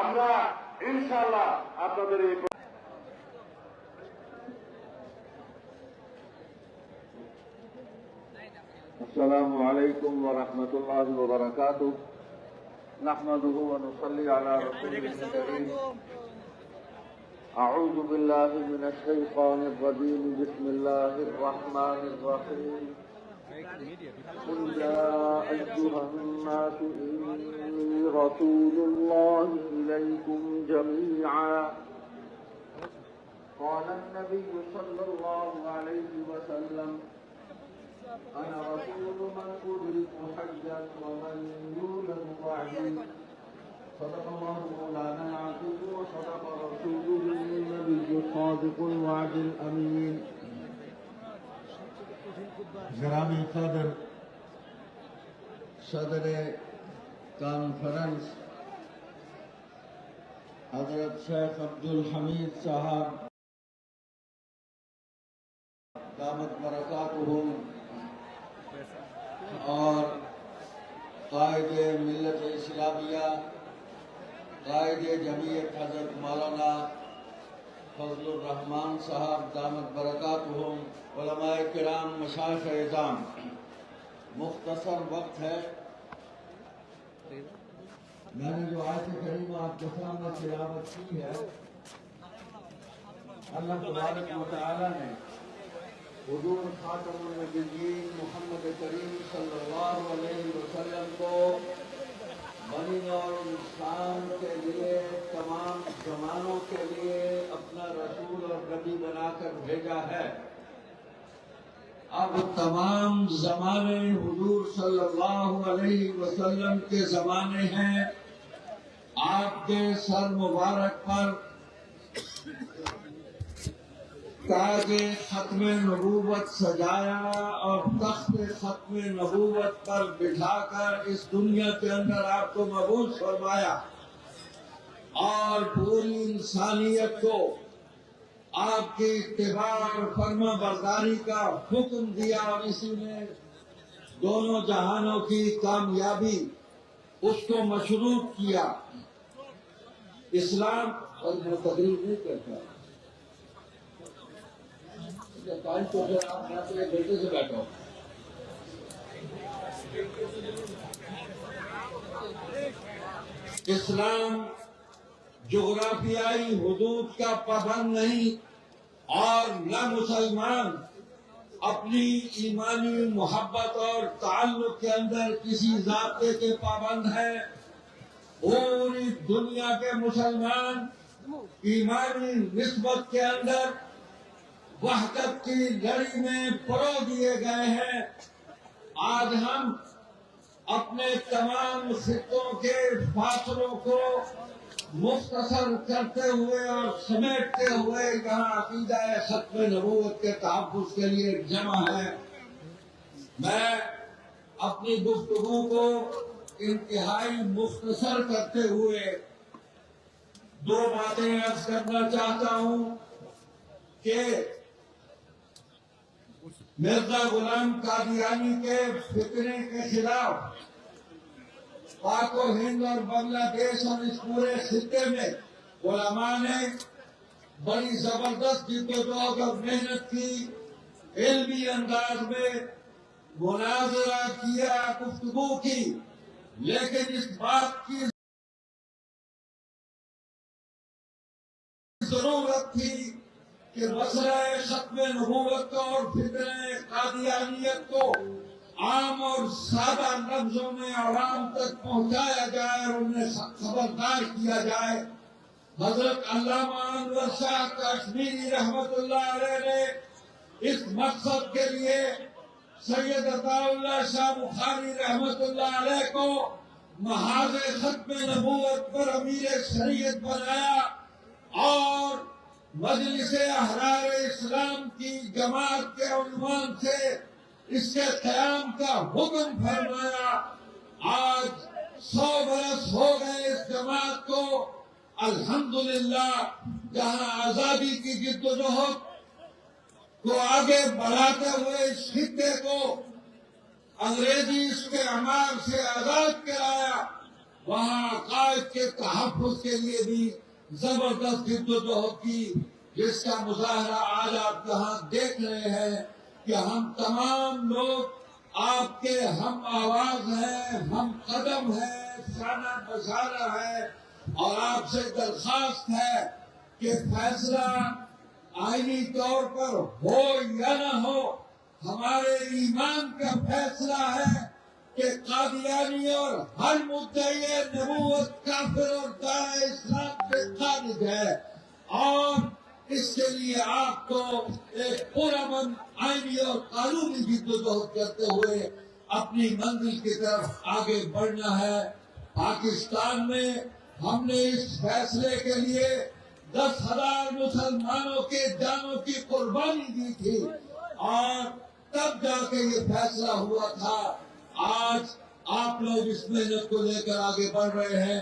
আমরা ইনশাল্লাহ আপনাদের এই السلام عليكم ورحمة الله وبركاته نحمده ونصلي على رسوله الكريم أعوذ بالله من الشيطان الرجيم بسم الله الرحمن الرحيم قل يا أيها الناس إني رسول الله إليكم جميعا. قال النبي صلى الله عليه وسلم أنا رسول من أدرك حجا ومن يولد ضعيف صدق الله مولانا العظيم وصدق رسوله النبي الصادق الوعد الأمين. گرامی قدر صدر کانفرنس، حضرت شیخ عبد الحمید صاحب، دامت برکاتہم اور قائد ملت اسلامیہ، قائد جمعیت حضرت مولانا فضل الرحمان صاحب دامت برکاتہم، علماء کرام مشاش اعظام۔ مختصر وقت ہے۔ میں نے جو آیت کریم آپ کے سامنے تلاوت کی ہے، اللہ تبارک و تعالی نے حضور خاتم النبیین محمد کریم صلی اللہ علیہ وسلم کو بنی اور انسان کے لیے، تمام زمانوں کے لیے اپنا رسول اور نبی بنا کر بھیجا ہے۔ اب تمام زمانے حضور صلی اللہ علیہ وسلم کے زمانے ہیں۔ آپ کے سر مبارک پر تاج ختم نبوت سجایا اور تخت ختم نبوت پر بٹھا کر اس دنیا کے اندر آپ کو مبوس فرمایا۔ اور پوری انسانیت کو آپ کی اتباع اور فرما برداری کا حکم دیا اور اسی میں دونوں جہانوں کی کامیابی اس کو مشروط کیا۔ اسلام اور میں تقریر نہیں کرتا تو آپ بیٹے سے بیٹھا اسلام جغرافیائی حدود کا پابند نہیں اور نہ مسلمان اپنی ایمانی محبت اور تعلق کے اندر کسی ضابطے کے پابند ہے پوری دنیا کے مسلمان ایمانی نسبت کے اندر وحدت کی لڑی میں پرو دیے گئے ہیں۔ آج ہم اپنے تمام خطوں کے فاصلوں کو مختصر کرتے ہوئے اور سمیٹتے ہوئے یہاں عقیدہ ختم نبوت کے تحفظ کے لیے جمع ہے۔ میں اپنی گفتگو کو انتہائی مختصر کرتے ہوئے دو باتیں عرض کرنا چاہتا ہوں کہ مرزا غلام قادیانی کے فتنے کے خلاف پاک و ہند اور بنگلہ دیش اور اس پورے خطے میں علماء نے بڑی زبردست جدوجہد اور محنت کی، علمی انداز میں مناظرہ کیا، گفتگو کی، لیکن اس بات کی ضرورت تھی کہ مسئلہ ختم نبوت کو اور فکر قادیانیت کو عام اور سادہ لفظوں میں عوام تک پہنچایا جائے اور انہیں خبردار کیا جائے۔ حضرت علامہ انور شاہ کشمیری رحمت اللہ علیہ نے اس مقصد کے لیے سید عطا اللہ شاہ بخاری رحمت اللہ علیہ کو محاذ ختم نبوت پر امیر شریعت بنایا اور مجلس احرار اسلام کی جماعت کے عنوان سے اس کے قیام کا حکم فرمایا، آج سو برس ہو گئے اس جماعت کو۔ الحمدللہ، جہاں آزادی کی جد و جہد کو آگے بڑھاتے ہوئے اس خطے کو انگریزی اس کے امار سے آزاد کرایا، وہاں عقائد کے تحفظ کے لیے بھی زبردست جد و جہد کی، جس کا مظاہرہ آج آپ جہاں دیکھ رہے ہیں۔ کہ ہم تمام لوگ آپ کے ہم آواز ہیں، ہم قدم ہیں، سانہ بسارہ ہے اور آپ سے درخواست ہے کہ فیصلہ آئینی طور پر ہو یا نہ ہو، ہمارے ایمان کا فیصلہ ہے کہ قادیانی اور ہر مدعی نبوت کافر اور دار اسلام کے خارج ہے اور اس کے لیے آپ کو ایک پورامن آئینی اور قانونی جد وجہد کرتے ہوئے اپنی منزل کی طرف آگے بڑھنا ہے۔ پاکستان میں ہم نے اس فیصلے کے لیے دس ہزار مسلمانوں کے جانوں کی قربانی دی تھی اور تب جا کے یہ فیصلہ ہوا تھا۔ آج آپ لوگ اس محنت کو لے کر آگے بڑھ رہے ہیں۔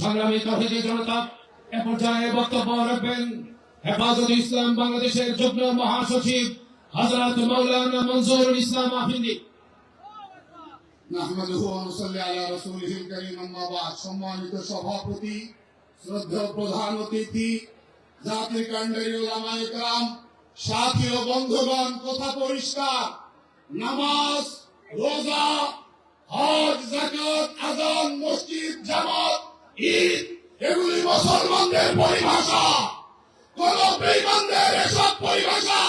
সংগ্রামী তহিদি জনতা এ পর্যায়ে বক্তব্য রাখবেন হেফাজত ইসলাম বাংলাদেশের যুগ্ম মহাসচিব হজরত মৌলানা মনজুরুল ইসলাম আফিন্দি নাহমাদুহু ওয়া নুসাল্লি আলা রাসূলিহিল কারীম আম্মা বাদ। সম্মানিত সভাপতি শ্রদ্ধেয় প্রধান অতিথি জাতি সাথী ও বন্ধুগণ, কথা পরিষ্কার। নামাজ, রোজা, হজ জাকাত আজান মসজিদ, জামাত, ঈদ, এগুলি মুসলমানদের পরিভাষা। কোন বেইমানদের এসব পরিভাষা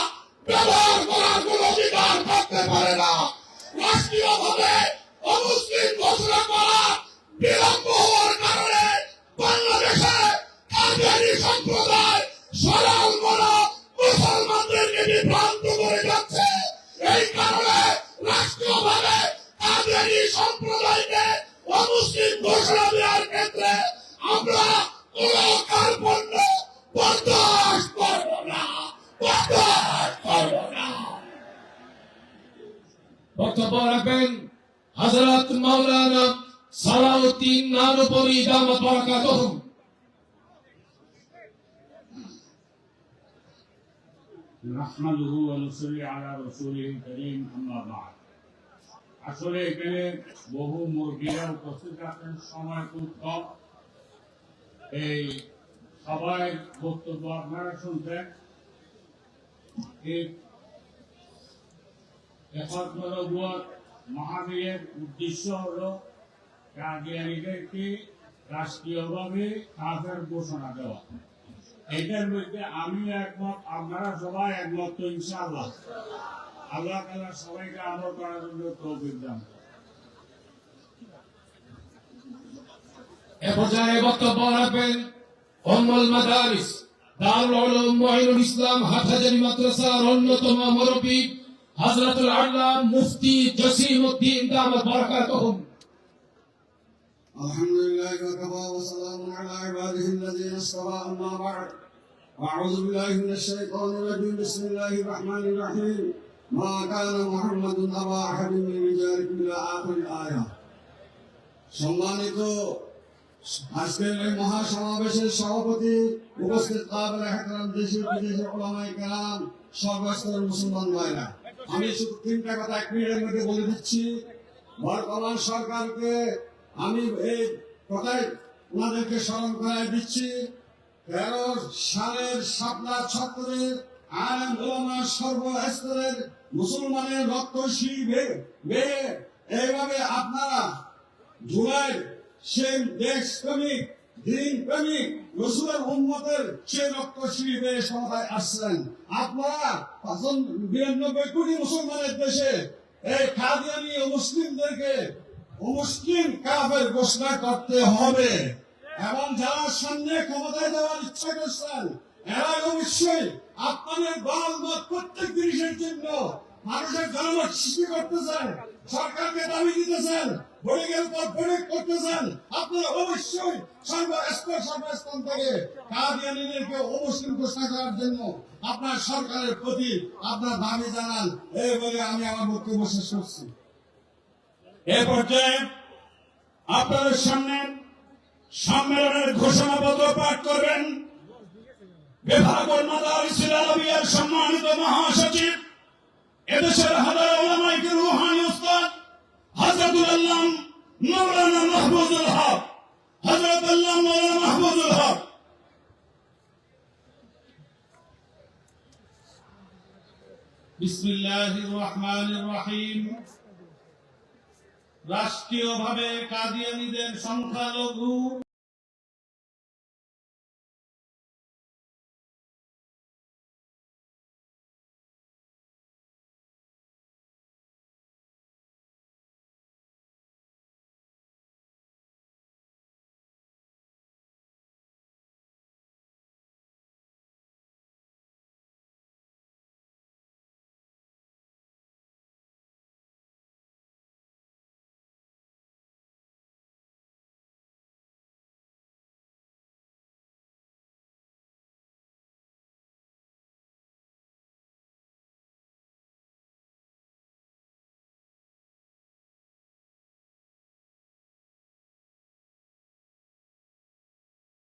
ব্যবহার করার কোন অধিকার থাকতে পারে না। রাষ্ট্রীয়ভাবে অনুষ্ঠিত ঘোষণা করা বিলম্ব হওয়ার কারণে বাংলা মুসলমানদেরকে বিভ্রান্ত করে যাচ্ছে। এই কারণে রাষ্ট্রীয়ভাবে কাদিয়ানি সম্প্রদায়কে অমুসলিম ঘোষণা দেওয়ার ক্ষেত্রে আমরা কোন কার্পণ্য বরদাস্ত করব না, বরদাস্ত করব نحمده ونصلي على رسوله الكريم أما بعد আসলে এখানে বহু মুরগিরা উপস্থিত আছেন সময় খুব কম এই সবাই বক্তব্য আপনারা শুনছেন এই একত্রবুয়ার মহাবীরের উদ্দেশ্য হলো কাদিয়ানিদেরকে রাষ্ট্রীয়ভাবে কাজের ঘোষণা দেওয়া এটার মধ্যে আমি একমত, আপনারা সবাই একমত তো ইনশাআল্লাহ আল্লাহ তাআলা সবাইকে আমল করার জন্য তৌফিক দান। এ পর্যায়ে বক্তব্য রাখবেন অন্যতম মুফতি জসিম উদ্দিন الحمد لله وكفى وسلام على عباده الذين اصطفى اما بعد اعوذ بالله من الشيطان الرجيم بسم الله الرحمن الرحيم ما كان محمد ابا احد من رجالكم الى اخر الايه সম্মানিত আজকের এই মহাসমাবেশের সভাপতি উপস্থিত কাবেল এহতরাম দেশের বিদেশের ওলামাই কেরাম সর্বস্তরের মুসলমান ভাইরা আমি শুধু তিনটা কথা এক মিনিটের মধ্যে বলে দিচ্ছি বর্তমান সরকারকে আমি এই কথাই ওনাদেরকে স্মরণ করাই দিচ্ছি। তেরো সালের ছত্তরের আইন ওলামা সর্বস্তরের মুসলমানের রক্ত শিবে এইভাবে আপনারা জুলাই সেই দেশ প্রেমিক, দিন প্রেমিক, রসুলের উন্মতের সেই রক্ত শিবিরে সমাধায় আসছেন। আপনারা বিরানব্বই কোটি মুসলমানের দেশে এই খাদিয়ানি ও মুসলিমদেরকে মুসলিম কাফের ঘোষণা করতে হবে। এবং যারা সামনে ক্ষমতায় দেওয়ার ইচ্ছা করছেন, এরা অবশ্যই আপনাদের দল মত প্রত্যেক জিনিসের জন্য মানুষের জনমত সৃষ্টি করতেছেন, সরকারকে দাবি দিতেছেন বড়িগের পর বড়িক করতেছেন। আপনারা অবশ্যই সর্বস্তর সর্বস্থান থেকে কাদিয়ানিদেরকে অমুসলিম ঘোষণা করার জন্য আপনার সরকারের প্রতি আপনার দাবি জানান। এই বলে আমি আমার বক্তব্য শেষ করছি। এ পর্যায়ে আপনাদের সামনে সম্মেলনের ঘোষণাপত্র পাঠ করবেন বিভাগুল মাদারিসিল আরবিয়ার সম্মানিত মহাসচিব, এদেশের হাজার ওলামাইকে রুহানি উস্তাদ, হযরতুল আল্লাহ মাওলানা মাহফুজুল হক হযরত আল্লাহ মাওলানা হক। বিসমিল্লাহির রহমানির রহিম। রাষ্ট্রীয়ভাবে কাদিয়ানিদের সংখ্যালঘু